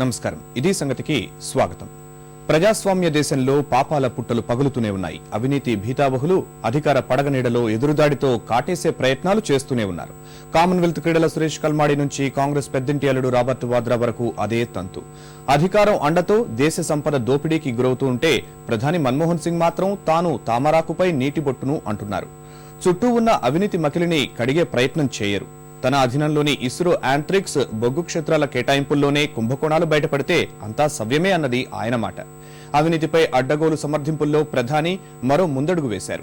నమస్కారం. ఇది సంగతికి స్వాగతం. ప్రజాస్వామ్య దేశంలో పాపాల పుట్టలు పగులుతూనే ఉన్నాయి. అవినీతి భీతావహులు అధికార పడగనీడలో ఎదురుదాడితో కాటేసే ప్రయత్నాలు చేస్తూనే ఉన్నారు. కామన్వెల్త్ క్రీడల సురేష్ కల్మాడి నుంచి కాంగ్రెస్ పెద్దింటి అల్లుడు రాబర్ట్ వాద్రా వరకు అదే తంతు. అధికారం అండతో దేశ సంపద దోపిడీకి గురవుతూ ఉంటే ప్రధాని మన్మోహన్ సింగ్ మాత్రం తాను తామరాకుపై నీటి బొట్టును అంటున్నారు. చుట్టూ ఉన్న అవినీతి మకిలిని కడిగే ప్రయత్నం చేయరు. తన అధీనంలోని ఇస్రో యాంట్రిక్స్ బొగ్గు క్షేత్రాల కేటాయింపుల్లోనే కుంభకోణాలు బయటపడితే అంతా సవ్యమే అన్నది ఆయన మాట. అవినీతిపై అడ్డగోలు సమర్థింపుల్లో ప్రధాని మరో ముందడుగు వేశారు.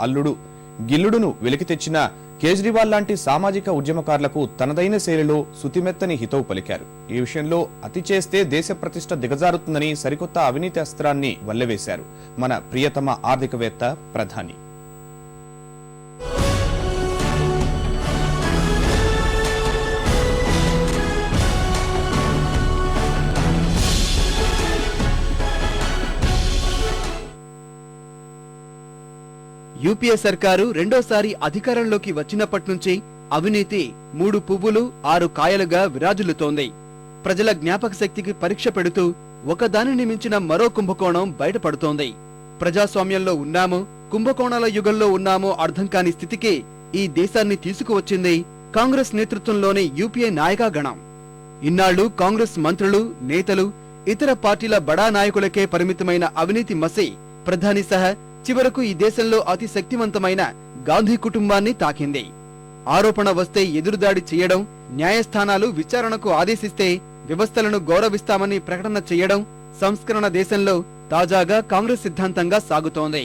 అల్లుడు గిల్లుడును వెలికి తెచ్చిన కేజ్రీవాల్ లాంటి సామాజిక ఉద్యమకారులకు తనదైన శైలిలో సుతిమెత్తని హితవు పలికారు. ఈ విషయంలో అతి చేస్తే దేశ ప్రతిష్ట దిగజారుతుందని సరికొత్త అవినీతి అస్త్రాన్ని వల్లవేశారు. మన ప్రియతమ ఆర్థికవేత్త ప్రధాని. యూపీఏ సర్కారు రెండోసారి అధికారంలోకి వచ్చినప్పటి నుంచి అవినీతి మూడు పువ్వులు ఆరు కాయలుగా విరాజులుతోంది ప్రజల జ్ఞాపక శక్తికి పరీక్ష పెడుతూ ఒకదానిని మించిన మరో కుంభకోణం బయటపడుతోంది. ప్రజాస్వామ్యంలో ఉన్నామో కుంభకోణాల యుగంలో ఉన్నామో అర్థం కాని స్థితికి ఈ దేశాన్ని తీసుకువచ్చింది కాంగ్రెస్ నేతృత్వంలోని యూపీఏ నాయకాగణం. ఇన్నాళ్ళు కాంగ్రెస్ మంత్రులు నేతలు ఇతర పార్టీల బడా నాయకులకే పరిమితమైన అవినీతి మసి ప్రధాని సహా చివరకు ఈ దేశంలో అతి శక్తివంతమైన గాంధీ కుటుంబాన్ని తాకింది. ఆరోపణ వస్తే ఎదురుదాడి చేయడం న్యాయస్థానాలు విచారణకు ఆదేశిస్తే వ్యవస్థలను గౌరవిస్తామని ప్రకటన చేయడం సంస్కరణ దేశంలో తాజాగా కాంగ్రెస్ సిద్ధాంతంగా సాగుతోంది.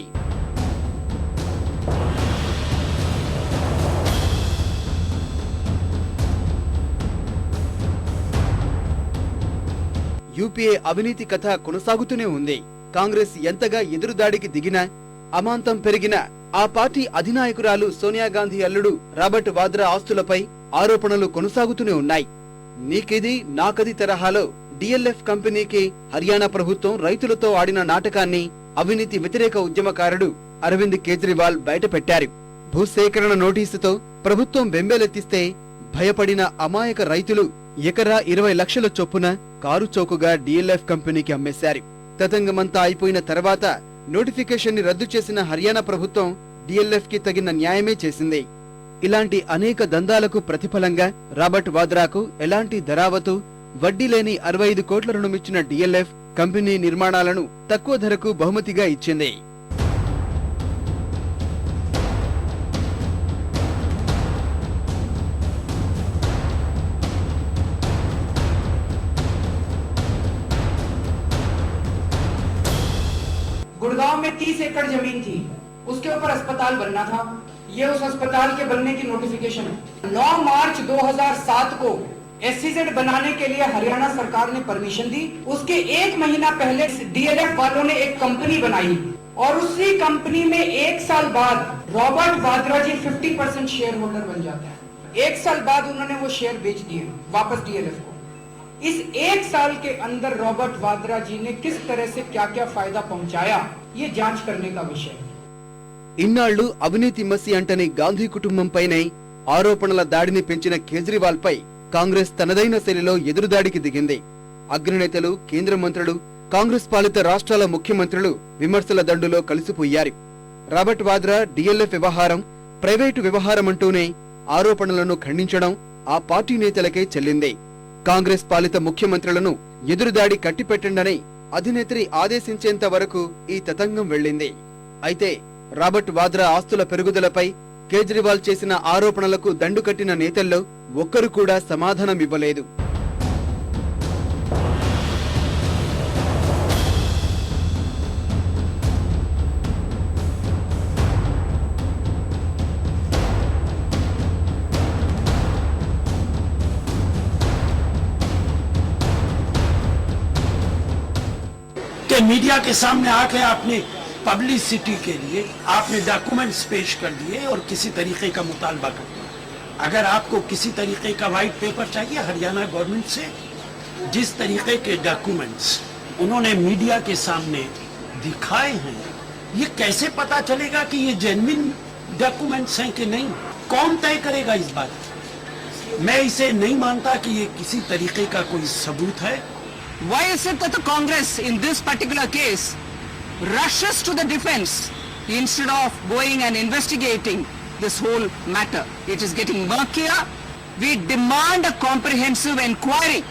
యూపీఏ అవినీతి కథ కొనసాగుతూనే ఉంది. కాంగ్రెస్ ఎంతగా ఎదురుదాడికి దిగినా అమాంతం పెరిగిన ఆ పార్టీ అధినాయకురాలు సోనియా గాంధీ అల్లుడు రాబర్ట్ వాద్రా ఆస్తులపై ఆరోపణలు కొనసాగుతూనే ఉన్నాయి. నీకిది నాకది తరహాలో డిఎల్ఎఫ్ కంపెనీకి హర్యానా ప్రభుత్వం రైతులతో ఆడిన నాటకాన్ని అవినీతి వ్యతిరేక ఉద్యమకారుడు అరవింద్ కేజ్రీవాల్ బయటపెట్టారు. భూసేకరణ నోటీసుతో ప్రభుత్వం బెంబేలెత్తిస్తే భయపడిన అమాయక రైతులు ఎకరా ఇరవై లక్షల చొప్పున కారు చౌకగా డిఎల్ఎఫ్ కంపెనీకి అమ్మేశారు. తతంగమంతా అయిపోయిన తర్వాత నోటిఫికేషన్ని రద్దు చేసిన హర్యానా ప్రభుత్వం డిఎల్ఎఫ్కి తగిన న్యాయమే చేసింది. ఇలాంటి అనేక దందాలకు ప్రతిఫలంగా రాబర్ట్ వాద్రాకు ఎలాంటి ధరావతు వడ్డీ లేని అరవై ఐదు కోట్ల రుణమిచ్చిన డిఎల్ఎఫ్ కంపెనీ నిర్మాణాలను తక్కువ ధరకు బహుమతిగా ఇచ్చింది. गुड़गांव में 30 एकड़ ज़मीन थी। उसके ऊपर अस्पताल बनना था। ये उस अस्पताल के बनने की नोटिफिकेशन है। 9 मार्च 2007 को एससीजेड बनाने के लिए हरियाणा सरकार ने परमिशन दी। उसके एक महीना पहले डीएलएफ वालों ने एक कंपनी बनाई। और उसी कंपनी में एक साल बाद Robert Vadra ji 50 percent share holder बन जाते हैं। एक साल बाद उन्होंने वो शेयर बेच दिए, वापस डीएलएफ को। इस एक साल के अंदर रॉबर्ट वाद्रा जी ने किस तरह से क्या क्या फ़ायदा पहुँचाया? ये जांच करने का विषय है ఇన్నాళ్లు అవినీతి మసి అంటని గాంధీ కుటుంబంపైనే ఆరోపణల దాడిని పెంచిన కేజ్రీవాల్ పై కాంగ్రెస్ తనదైన శైలిలో ఎదురుదాడికి దిగింది అగ్రనేతలు కేంద్ర మంత్రులు కాంగ్రెస్ పాలిత రాష్ట్రాల ముఖ్యమంత్రులు విమర్శల దండులో కలిసిపోయారు రాబర్ట్ వాద్రా డిఎల్ఎఫ్ వ్యవహారం ప్రైవేటు వ్యవహారమంటూనే ఆరోపణలను ఖండించడం ఆ పార్టీ నేతలకే చెల్లింది కాంగ్రెస్ పాలిత ముఖ్యమంత్రులను ఎదురుదాడి కట్టిపెట్టండని అధినేత్రి ఆదేశించేంత వరకు ఈ తతంగం వెళ్ళింది. అయితే రాబర్ట్ వాద్రా ఆస్తుల పెరుగుదలపై కేజ్రీవాల్ చేసిన ఆరోపణలకు దండు కట్టిన నేతల్లో ఒక్కరు కూడా సమాధానం ఇవ్వలేదు मीडिया के सामने आके आपने पब्लिसिटी के लिए, आपने डॉक्यूमेंट्स पेश कर दिए और किसी तरीके का मुतालबा कर दिया। अगर आपको किसी तरीके का वाइट पेपर चाहिए हरियाणा गवर्नमेंट से, जिस तरीके के डॉक्यूमेंट्स उन्होंने मीडिया के सामने दिखाए हैं, ये कैसे पता चलेगा कि ये जेन्युइन डॉक्यूमेंट्स हैं कि नहीं? कौन तय करेगा इस बात? मैं इसे नहीं मानता कि ये किसी तरीके का कोई सबूत है। Why is it that the Congress in this particular case rushes to the defense instead of going and investigating this whole matter? It is getting murkier. We demand a comprehensive inquiry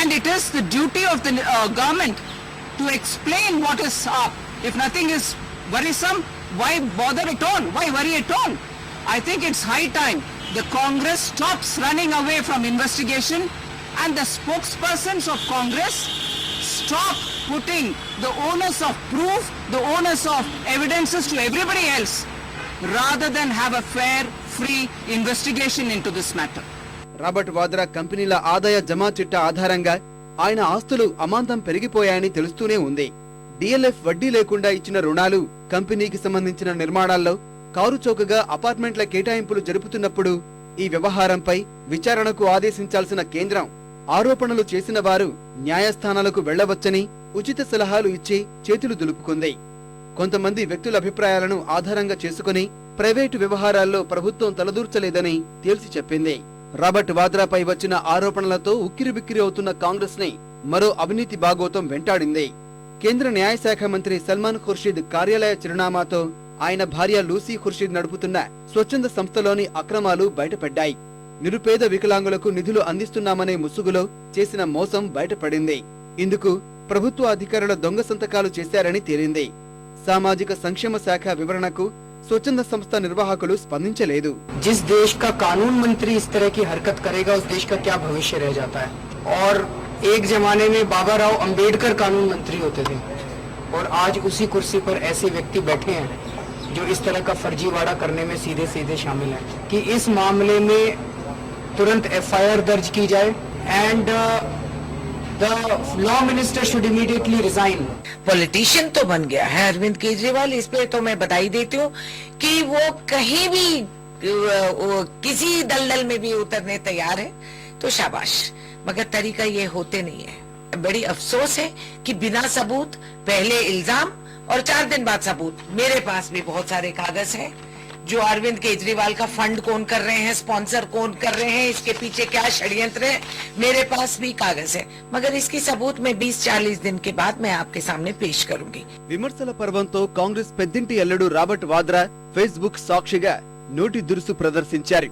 and it is the duty of the uh, government to explain what is up. If nothing is worrisome, why bother at all? Why worry at all? I think it's high time the Congress stops running away from investigation and the spokespersons of Congress stop putting the onus of proof, the onus of evidences to everybody else rather than have a fair, free investigation into this matter. Robert Vadra కంపెనీల ఆదాయ జమా చిట్టా ఆధారంగా ఆయన ఆస్తులు అమాంతం పెరిగిపోయాయని తెలుస్తూనే ఉంది డిఎల్ఎఫ్ వడ్డీ లేకుండా ఇచ్చిన రుణాలు కంపెనీకి సంబంధించిన నిర్మాణాల్లో కారు చౌకగా అపార్ట్మెంట్ల కేటాయింపులు జరుపుతున్నప్పుడు ఈ వ్యవహారంపై విచారణకు ఆదేశించాల్సిన కేంద్రం ఆరోపణలు చేసిన వారు న్యాయస్థానాలకు వెళ్ళవచ్చని ఉచిత సలహాలు ఇచ్చి చేతులు దులుపుకుంది. కొంతమంది వ్యక్తుల అభిప్రాయాలను ఆధారంగా చేసుకుని ప్రైవేటు వ్యవహారాల్లో ప్రభుత్వం తలదూర్చలేదని తేల్చి చెప్పింది. రాబర్ట్ వాద్రాపై వచ్చిన ఆరోపణలతో ఉక్కిరిబిక్కిరి అవుతున్న కాంగ్రెస్ని మరో అవినీతి బాగోతం వెంటాడింది. కేంద్ర న్యాయశాఖ మంత్రి సల్మాన్ ఖుర్షీద్ కార్యాలయ చిరునామాతో ఆయన భార్య లూసీ ఖుర్షీద్ నడుపుతున్న స్వచ్ఛంద సంస్థలోని అక్రమాలు బయటపడ్డాయి. నిరుపేద వికలాంగులకు నిధులు అందిస్తున్నామనే ముసుగులో చేసిన మోసం బయటపడింది ఇందుకు ప్రభుత్వ అధికారుల దొంగ సంతకాలు చేశారని తేలింది సామాజిక సంక్షేమ శాఖ వివరణకు స్వచ్ఛంద సంస్థ నిర్వాహకులు స్పందించలేదు जिस देश का कानून मंत्री इस तरह की हरकत करेगा उस देश का क्या भविष्य रह जाता है और एक जमाने में बाबा राव अंबेडकर कानून मंत्री होते थे और आज उसी कुर्सी पर ऐसे व्यक्ति बैठे हैं जो इस तरह का फर्जीवाड़ा करने में सीधे सीधे शामिल हैं कि इस मामले में तुरंत एफआईआर दर्ज की जाए and the law minister should immediately resign politician तो बन गया है, अरविंद केजरीवाल। इस पे तो मैं बधाई देती हूँ कि वो कहीं भी, वो किसी दलदल में भी उतरने तैयार है तो शाबाश। मगर तरीका ये होते नहीं है। बड़ी अफसोस है कि बिना सबूत, पहले इल्ज़ाम और चार दिन बाद सबूत। मेरे पास भी बहुत सारे कागज़ हैं। जो अरविंद केजरीवाल का फंड कौन कर रहे हैं स्पॉन्सर कौन कर रहे हैं इसके पीछे क्या षड्यंत्र है मेरे पास भी कागज है मगर इसकी सबूत मैं 20-40 दिन के बाद मैं आपके सामने पेश करूंगी విమర్శల పర్వంతో కాంగ్రెస్ పెద్దింటి అల్లుడు రాబర్ట్ వాద్రా ఫేస్బుక్ సాక్షిగా నోటి దురుసు ప్రదర్శించారు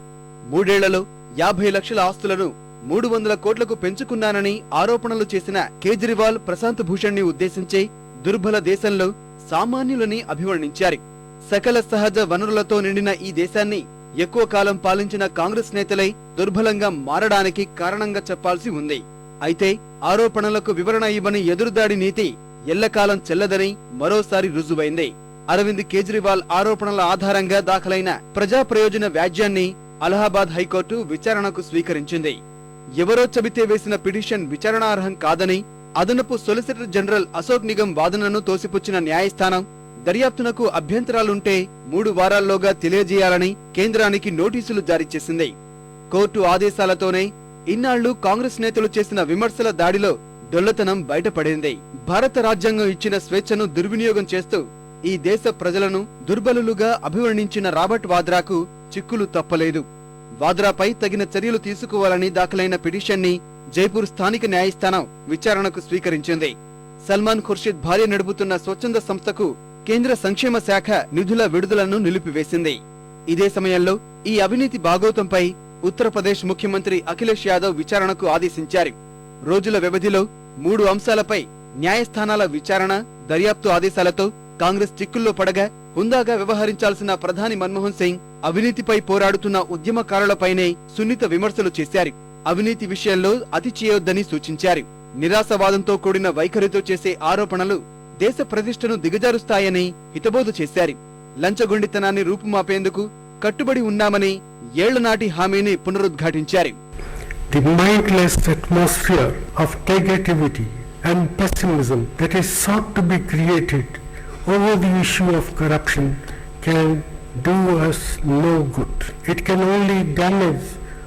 మూడేళ్లలో యాభై లక్షల ఆస్తులను మూడు వందల కోట్లకు పెంచుకున్నానని ఆరోపణలు చేసిన కేజ్రీవాల్ ప్రశాంత్ భూషణ్ ని ఉద్దేశించి దుర్బల దేశంలో సామాన్యులని అభివర్ణించారు సకల సహజ వనరులతో నిండిన ఈ దేశాన్ని ఎక్కువ కాలం పాలించిన కాంగ్రెస్ నేతలై దుర్బలంగా మారడానికి కారణంగా చెప్పాల్సి ఉంది. అయితే ఆరోపణలకు వివరణ ఇవ్వని ఎదురుదాడి నీతి ఎల్లకాలం చెల్లదని మరోసారి రుజువైంది. అరవింద్ కేజ్రీవాల్ ఆరోపణల ఆధారంగా దాఖలైన ప్రజా ప్రయోజన వ్యాజ్యాన్ని అలహాబాద్ హైకోర్టు విచారణకు స్వీకరించింది. ఎవరో చెబితే వేసిన పిటిషన్ విచారణార్హం కాదని అదనపు సొలిసిటర్ జనరల్ అశోక్ నిగం వాదనను తోసిపుచ్చిన న్యాయస్థానం దర్యాప్తునకు అభ్యంతరాలుంటే మూడు వారాల్లోగా తెలియజేయాలని కేంద్రానికి నోటీసులు జారీ చేసింది. కోర్టు ఆదేశాలతోనే ఇన్నాళ్ళు కాంగ్రెస్ నేతలు చేసిన విమర్శల దాడిలో డొల్లతనం బయటపడింది. భారత రాజ్యాంగం ఇచ్చిన స్వేచ్ఛను దుర్వినియోగం చేస్తూ ఈ దేశ ప్రజలను దుర్బలులుగా అభివర్ణించిన రాబర్ట్ వాద్రాకు చిక్కులు తప్పలేదు. వాద్రాపై తగిన చర్యలు తీసుకోవాలని దాఖలైన పిటిషన్ని జైపూర్ స్థానిక న్యాయస్థానం విచారణకు స్వీకరించింది. సల్మాన్ ఖుర్షిద్ భార్య నడుపుతున్న స్వచ్ఛంద సంస్థకు కేంద్ర సంక్షేమ శాఖ నిధుల విడుదలను నిలిపివేసింది. ఇదే సమయంలో ఈ అవినీతి బాగోతంపై ఉత్తరప్రదేశ్ ముఖ్యమంత్రి అఖిలేష్ యాదవ్ విచారణకు ఆదేశించారు. రోజుల వ్యవధిలో మూడు అంశాలపై న్యాయస్థానాల విచారణ దర్యాప్తు ఆదేశాలతో కాంగ్రెస్ చిక్కుల్లో పడగా హుందాగా వ్యవహరించాల్సిన ప్రధాని మన్మోహన్ సింగ్ అవినీతిపై పోరాడుతున్న ఉద్యమకారులపైనే సున్నిత విమర్శలు చేశారు. అవినీతి విషయంలో అతి చేయొద్దని సూచించారు. నిరాశవాదంతో కూడిన వైఖరితో చేసే ఆరోపణలు దేశ ప్రతిష్టను దిగజారుస్తాయని హితబోధ చేశారు లంచగొండితనాన్ని రూపుమాపేందుకు కట్టుబడి ఉన్నామని ఏళ్ళ నాటి హామీని పునరుద్ఘాటించారు the mindless atmosphere of negativity and pessimism that is sought to be created over the issue of corruption can do us no good. It can only damage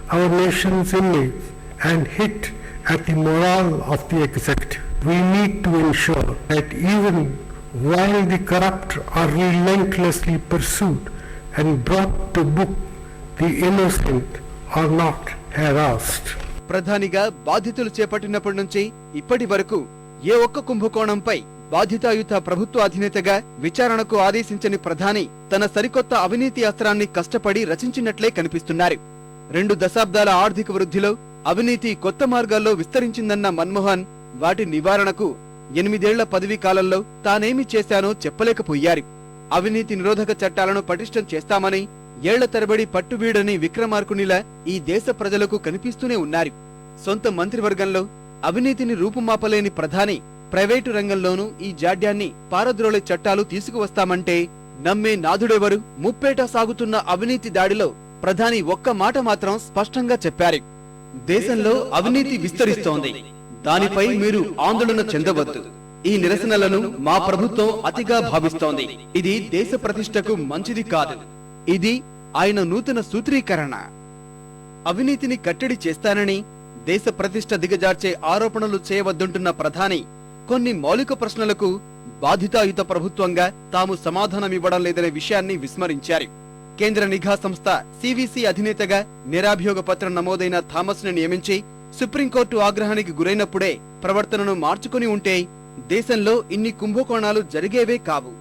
our nation's image and hit at the morale of the executive. We need to ensure that even while the corrupt are relentlessly pursued and brought to book, the innocent are not harassed. ప్రధానిగా బాధితులు చేపట్టినప్పటి నుంచి ఇప్పటి వరకు ఏ ఒక్క కుంభకోణంపై బాధితాయుత ప్రభుత్వ అధినేతగా విచారణకు ఆదేశించని ప్రధాని తన సరికొత్త అవినీతి అస్త్రాన్ని కష్టపడి రచించినట్లే కనిపిస్తున్నారు రెండు దశాబ్దాల ఆర్థిక వృద్ధిలో అవినీతి కొత్త మార్గాల్లో విస్తరించిందన్న మన్మోహన్ వాటి నివారణకు ఎనిమిదేళ్ళ పదవీ కాలంలో తానేమి చేశానో చెప్పలేకపోయారు. అవినీతి నిరోధక చట్టాలను పటిష్టం చేస్తామని ఏళ్ళ తరబడి పట్టువీడని విక్రమార్కునిలా ఈ దేశ ప్రజలకు కనిపిస్తూనే ఉన్నారు. సొంత మంత్రివర్గంలో అవినీతిని రూపుమాపలేని ప్రధాని ప్రైవేటు రంగంలోనూ ఈ జాడ్యాన్ని పారద్రోలే చట్టాలు తీసుకువస్తామంటే నమ్మే నాథుడెవరు ముప్పేట సాగుతున్న అవినీతి దాడిలో ప్రధాని ఒక్క మాట మాత్రం స్పష్టంగా చెప్పారు. దేశంలో అవినీతి విస్తరిస్తోంది. దానిపై మీరు ఆందోళన చెందవద్దు. ఈ నిరసనలను మా ప్రభుత్వం అతిగా భావిస్తోంది. ఇది దేశ ప్రతిష్టకు మంచిది కాదు. ఇది ఆయన నూతన సూత్రీకరణ. అవినీతిని కట్టడి చేస్తానని దేశ ప్రతిష్ట దిగజార్చే ఆరోపణలు చేయవద్దంటున్న ప్రధాని కొన్ని మౌలిక ప్రశ్నలకు బాధితాయుత ప్రభుత్వంగా తాము సమాధానమివ్వడం లేదనే విషయాన్ని విస్మరించారు. కేంద్ర నిఘా సంస్థ సివిసి అధినేతగా నిరాభియోగ పత్రం నమోదైన థామస్ని నియమించి సుప్రీంకోర్టు ఆగ్రహానికి గురైనప్పుడే ప్రవర్తనను మార్చుకుని ఉంటే దేశంలో ఇన్ని కుంభకోణాలు జరిగేవే కావు.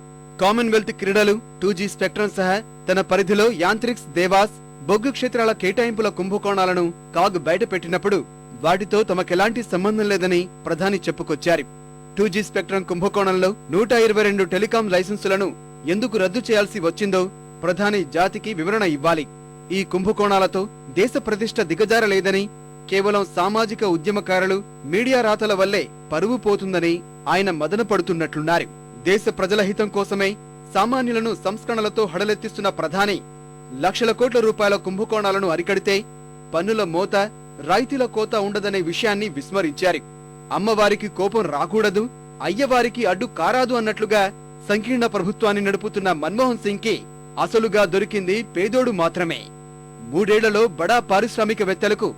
కామన్వెల్త్ క్రీడలు టూ జీ స్పెక్ట్రమ్ సహా తన పరిధిలో యాంత్రిక్స్ దేవాస్ బొగ్గు క్షేత్రాల కేటాయింపుల కుంభకోణాలను కాగ్ బయటపెట్టినప్పుడు వాటితో తమకెలాంటి సంబంధం లేదని ప్రధాని చెప్పుకొచ్చారు. టూ జీ స్పెక్ట్రమ్ కుంభకోణంలో నూట ఇరవై రెండు టెలికాం లైసెన్సులను ఎందుకు రద్దు చేయాల్సి వచ్చిందో ప్రధాని జాతికి వివరణ ఇవ్వాలి. ఈ కుంభకోణాలతో దేశ ప్రతిష్ట దిగజారలేదని కేవలం సామాజిక ఉద్యమకారులు మీడియా రాతల వల్లే పరువు పోతుందని ఆయన మదన పడుతున్నట్లున్నారు దేశ ప్రజల హితం కోసమే సామాన్యులను సంస్కరణలతో హడలెత్తిస్తున్న ప్రధాని లక్షల కోట్ల రూపాయల కుంభకోణాలను అరికడితే పన్నుల మోత రాయితీల కోత ఉండదనే విషయాన్ని విస్మరించారు. అమ్మవారికి కోపం రాకూడదు అయ్యవారికి అడ్డు కారాదు అన్నట్లుగా సంకీర్ణ ప్రభుత్వాన్ని నడుపుతున్న మన్మోహన్ సింగ్కి అసలుగా దొరికింది పేదోడు మాత్రమే. మూడేళ్ళలో బడా పారిశ్రామికవేత్తలకు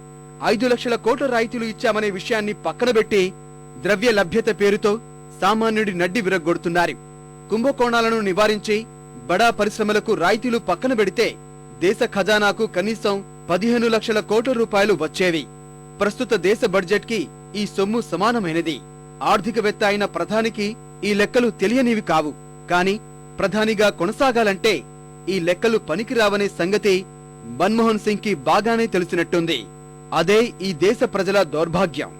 ఐదు లక్షల కోట్ల రాయితీలు ఇచ్చామనే విషయాన్ని పక్కనబెట్టి ద్రవ్య లభ్యత పేరుతో సామాన్యుడి నడ్డి విరగ్గొడుతున్నారు. కుంభకోణాలను నివారించి బడా పరిశ్రమలకు రాయితీలు పక్కన పెడితే దేశ ఖజానాకు కనీసం పదిహేను లక్షల కోట్ల రూపాయలు వచ్చేవి. ప్రస్తుత దేశ బడ్జెట్కి ఈ సొమ్ము సమానమైనది. ఆర్థికవేత్త అయిన ప్రధానికి ఈ లెక్కలు తెలియనివి కావు. కాని ప్రధానిగా కొనసాగాలంటే ఈ లెక్కలు పనికిరావనే సంగతి మన్మోహన్ సింగ్కి బాగానే తెలిసినట్టుంది. అదే ఈ దేశ ప్రజల దౌర్భాగ్యం